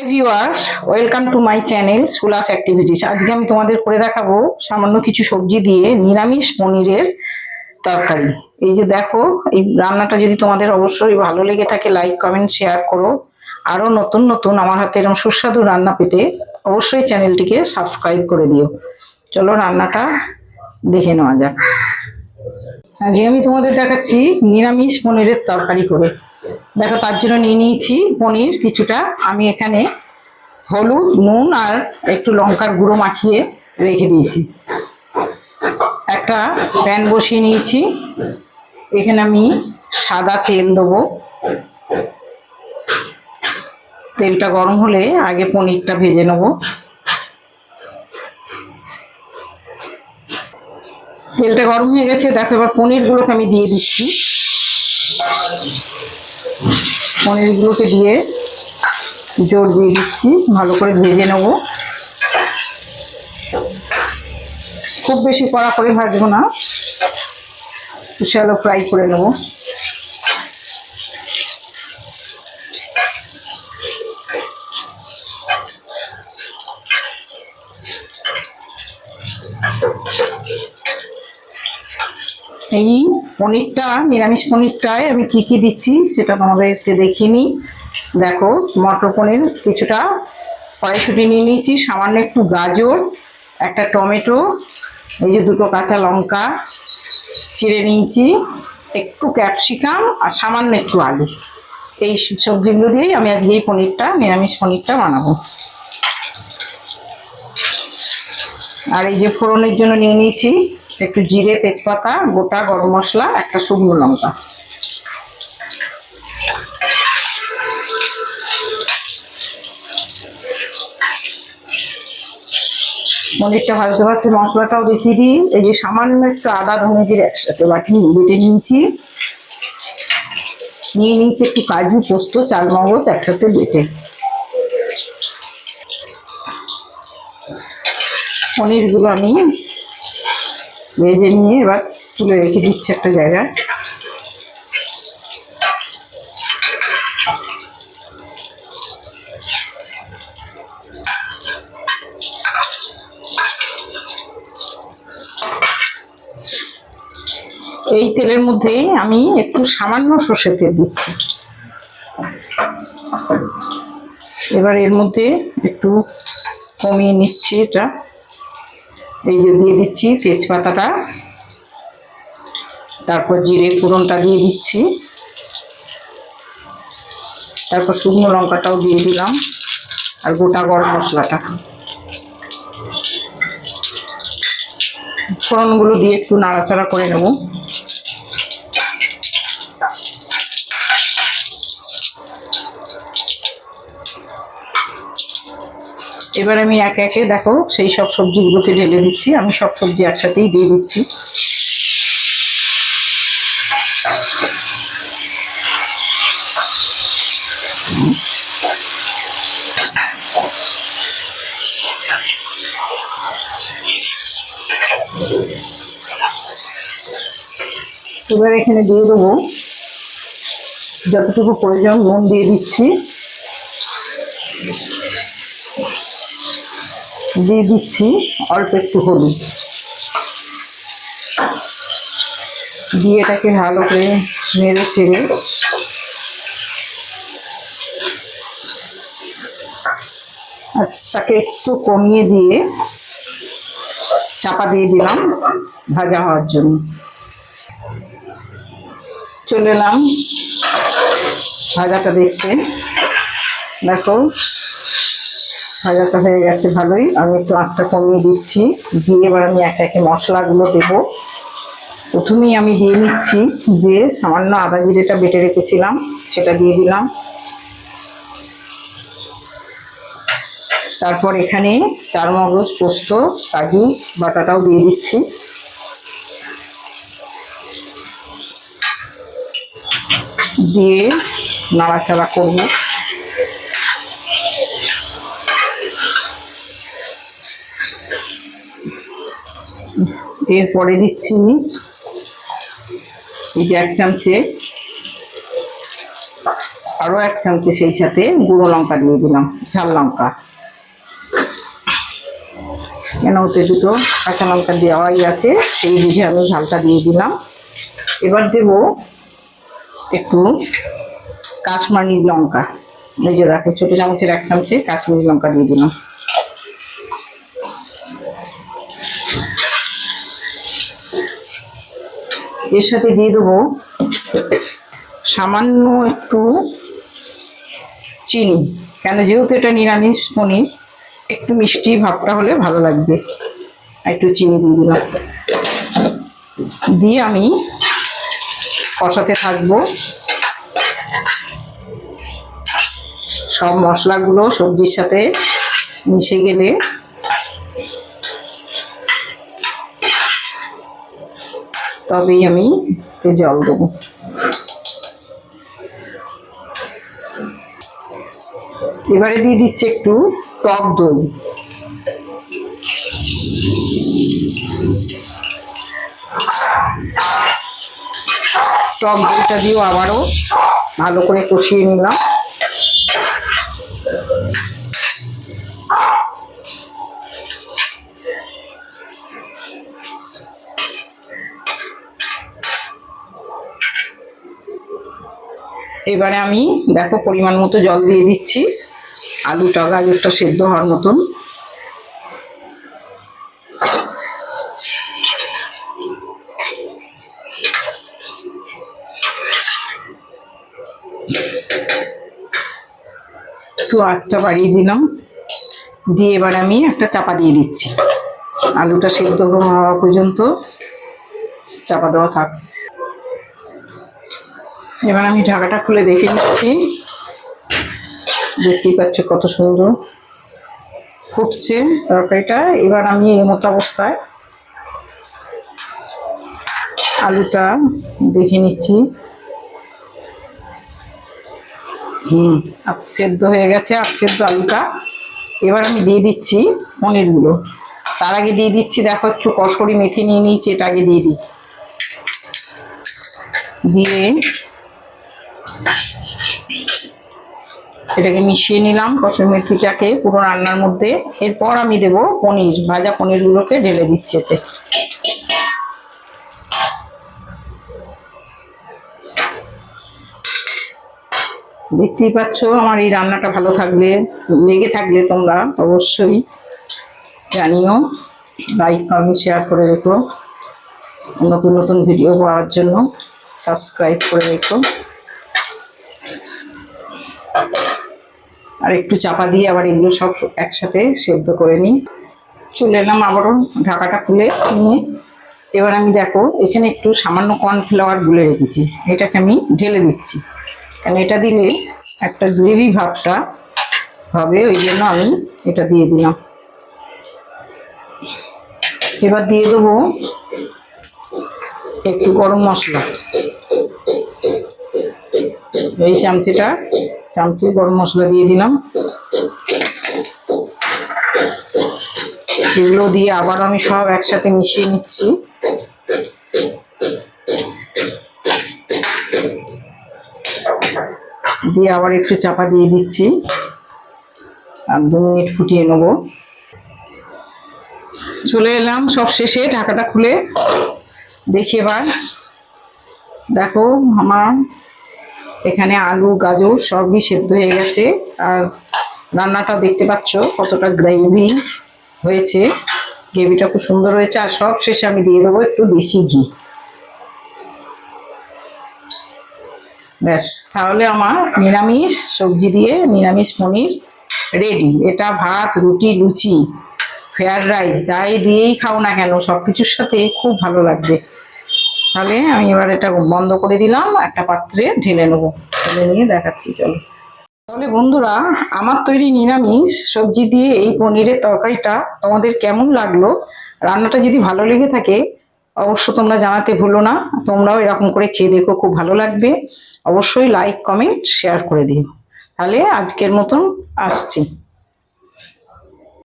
Hi viewers welcome to my channel সুলাস activities আজকে আমি তোমাদের করে দেখাবো সামান্য কিছু সবজি দিয়ে নিরামিষ পনিরের তরকারি। এই যে দেখো, এই রান্নাটা যদি তোমাদের অবশ্যই ভালো লেগে থাকে লাইক কমেন্ট শেয়ার করো। আরও নতুন নতুন আমার হাতে এরকম সুস্বাদু রান্না পেতে অবশ্যই চ্যানেলটিকে সাবস্ক্রাইব করে দিও। চলো রান্নাটা দেখে নেওয়া যাক। আজকে আমি তোমাদের দেখাচ্ছি নিরামিষ পনিরের তরকারি করে। দেখো, তার জন্য নিয়ে নিয়েছি পনির কিছুটা। আমি এখানে হলুদ, নুন আর একটু লঙ্কার গুঁড়ো মাখিয়ে রেখে দিয়েছি। একটা প্যান বসিয়ে নিয়েছি। এখানে আমি সাদা তেল দেবো। তেলটা গরম হলে আগে পনিরটা ভেজে নেব। তেলটা গরম হয়ে গেছে। দেখো, এবার পনিরগুলোকে আমি দিয়ে দিচ্ছি। পনিরগুলোকে দিয়ে জোর দিয়ে দিচ্ছি, ভালো করে ভেজে নেব। খুব বেশি কড়া করে ভাজবো না শ্যালো ফ্রাই করে নেব। এই পনিরটা, নিরামিষ পনিরটায় আমি কি কি দিচ্ছি সেটা তোমাদেরকে দেখিনি। দেখো, মটর পনির কিছুটা কড়াইশুটি নিয়ে নিয়েছি, সামান্য একটু গাজর, একটা টমেটো, এই যে দুটো কাঁচা লঙ্কা চিড়ে নিয়েছি, একটু ক্যাপসিকাম আর সামান্য একটু আলু। এই সবজিগুলো দিয়েই আমি আজকে এই পনিরটা, নিরামিষ পনিরটা বানাবো। আর এই যে ফোড়নের জন্য নিয়ে নিয়েছি একটু জিরে তেজপাতা, গোটা গরম মশলা, একটা শুকনো লঙ্কা। পনিরটা ভাজতে ভাজতে মশলাটাও দেখিয়ে দিই। এই যে সামান্য একটু আদা, ধনে জিরে একসাথে বাটি বেটে নিয়েছি। নিয়ে নিয়েছি একটু কাজু, পোস্ত, চালমগজ একসাথে বেটে। পনিরগুলো আমি ভেজে নিয়ে এবার তুলে রেখে দিচ্ছি একটা জায়গায়। এই তেলের মধ্যে আমি একটু সামান্য সর্ষের তেল দিচ্ছি। এবার এর মধ্যে একটু কমিয়ে নিচ্ছি এটা। এই যে দিয়ে দিচ্ছি তেজপাতাটা, তারপর জিরে ফোড়নটা দিয়ে দিচ্ছি, তারপর শুকনো লঙ্কাটাও দিয়ে দিলাম, আর গোটা গরম মশলাটা। ফোড়নগুলো দিয়ে একটু নাড়াচাড়া করে নেব। এবার আমি একে একে দেখো সেই সব সবজিগুলোকে ঢেলে দিচ্ছি। আমি সব সবজি একসাথেই দিয়ে দিচ্ছি। এবার এখানে দিয়ে দেবো যতটুকু প্রয়োজন নুন দিয়ে দিচ্ছি। দিয়ে দিচ্ছি, অল্প একটু হলুদ। দিয়ে এটাকে ভালো করে নেড়ে চেড়ে তাকে একটু কমিয়ে দিয়ে চাপা দিয়ে দিলাম ভাজা হওয়ার জন্য। চলে এলাম ভাজাটা দেখতে। দেখো ভাজাটা হয়ে গেছে, ভালোই। আমি একটু আঁচটা কমিয়ে দিচ্ছি। দিয়ে এবার আমি একে একে মশলাগুলো দেবো। প্রথমেই আমি দিয়ে নিচ্ছি যে সামান্য আদা জিরেটা বেটে রেখেছিলাম, সেটা দিয়ে দিলাম। তারপর এখানে চার মগজ পোস্ত, কাজু, বাটাটাও দিয়ে দিচ্ছি। দিয়ে নাড়াচাড়া করব। এরপরে দিচ্ছি এই যে এক চামচে, আর আরও এক চামচে সেই সাথে গুঁড়ো লঙ্কা দিয়ে দিলাম, ঝাল লঙ্কা। কেন ওতে দুটো কাঁচা লঙ্কা দেওয়াই আছে, সেই বুঝে আমি ঝালটা দিয়ে দিলাম। এবার দেব একটু কাশ্মীরি লঙ্কা। এই যে দেখো, ছোটো চামচের এক চামচে কাশ্মীরি লঙ্কা দিয়ে দিলাম। এর সাথে দিয়ে দেবো সামান্য একটু চিনি। কেন যেহেতু এটা নিরামিষ পনির, একটু মিষ্টি ভাবটা হলে ভালো লাগবে। একটু চিনি দিয়ে দিলাম। দিয়ে আমি কষাতে থাকব। সব মশলাগুলো সবজির সাথে মিশে গেলে তবেই আমি জল দেবো। এবারে দিয়ে দিচ্ছে একটু টক দই। টক দইটা দিয়েও আবারও ভালো করে কষিয়ে নিলাম। এবারে আমি দেখো পরিমাণ মতো জল দিয়ে দিচ্ছি। আলুটা গাজরটা সেদ্ধ হওয়ার মতন। একটু আঁচটা বাড়িয়ে দিলাম। দিয়ে এবার আমি একটা চাপা দিয়ে দিচ্ছি। আলুটা সেদ্ধ হওয়া পর্যন্ত চাপা দেওয়া থাক। এবার আমি ঢাকাটা খুলে দেখে নিচ্ছি। দেখতেই পাচ্ছ কত সুন্দর ফুটছে তরকারিটা। এবার আমি এই মতো অবস্থায় আলুটা দেখে নিচ্ছি। হুম আর সেদ্ধ হয়ে গেছে আর সেদ্ধ আলুটা। এবার আমি দিয়ে দিচ্ছি পনিরগুলো। তার আগে দিয়ে দিচ্ছি, দেখো একটু কসরি মেথি নিয়ে নিয়েছি, এটা আগে দিয়ে দিই। দিয়ে এটাকে মিশিয়ে নিলাম কসুর মেথিটাকে পুরো রান্নার মধ্যে। এরপর আমি দেব পনির, ভাজা পনিরগুলোকে ঢেলে দিচ্ছি এতে। দেখতেই পাচ্ছ আমার এই রান্নাটা ভালো থাকলে, লেগে থাকলে তোমরা অবশ্যই জানিও লাইক কমেন্ট শেয়ার করে রেখো। নতুন নতুন ভিডিও পাওয়ার জন্য সাবস্ক্রাইব করে রেখো। আর একটু চাপা দিয়ে আবার এগুলো সব একসাথে সেদ্ধ করে নিই। চলে এলাম আবারও ঢাকাটা খুলে নিয়ে। এবার আমি দেখো, এখানে একটু সামান্য কর্নফ্লাওয়ার গুলে রেখেছি। এটাকে আমি ঢেলে দিচ্ছি। কারণ এটা দিলে একটা গ্রেভি ভাবটা হবে, ওই জন্য আমি এটা দিয়ে দিলাম। এবার দিয়ে দেবো একটু গরম মশলা। এই চামচিটা, চামচি, গরম মশলা দিয়ে দিলাম। এগুলো দিয়ে আবার আমি সব একসাথে মিশিয়ে নিচ্ছি। দিয়ে আবার একটু চাপা দিয়ে দিচ্ছি। আর দু মিনিট ফুটিয়ে নেব। চলে এলাম সব শেষে, ঢাকাটা খুলে। দেখি এবার। দেখো, আমার এখানে আলু, গাজর সবই সেদ্ধ হয়ে গেছে। আর রান্নাটা দেখতে পাচ্ছ কতটা গ্রেভি হয়েছে। গ্রেভিটা খুব সুন্দর হয়েছে। আর সব শেষে আমি দিয়ে দেবো একটু দেশি ঘি। ব্যাস, তাহলে আমার নিরামিষ সবজি দিয়ে নিরামিষ পনির রেডি এটা ভাত, রুটি, লুচি ফ্রায়েড রাইস যাই দিয়েই খাও না কেন সব কিছুর সাথে খুব ভালো লাগবে। তাহলে আমি এবার এটা বন্ধ করে দিলাম, একটা পাত্রে ঢেলে নেব। ঢেলে নিয়ে দেখাচ্ছি, চলো। তাহলে বন্ধুরা, আমার তৈরি নিরামিষ সবজি দিয়ে এই পনিরের তরকারিটা তোমাদের কেমন লাগল? রান্নাটা যদি ভালো লেগে থাকে অবশ্য তোমরা জানাতে ভুলো না। তোমরাও এরকম করে খেয়ে দেখো, খুব ভালো লাগবে। অবশ্যই লাইক কমেন্ট শেয়ার করে দিও। তাহলে আজকের মতন আসছি।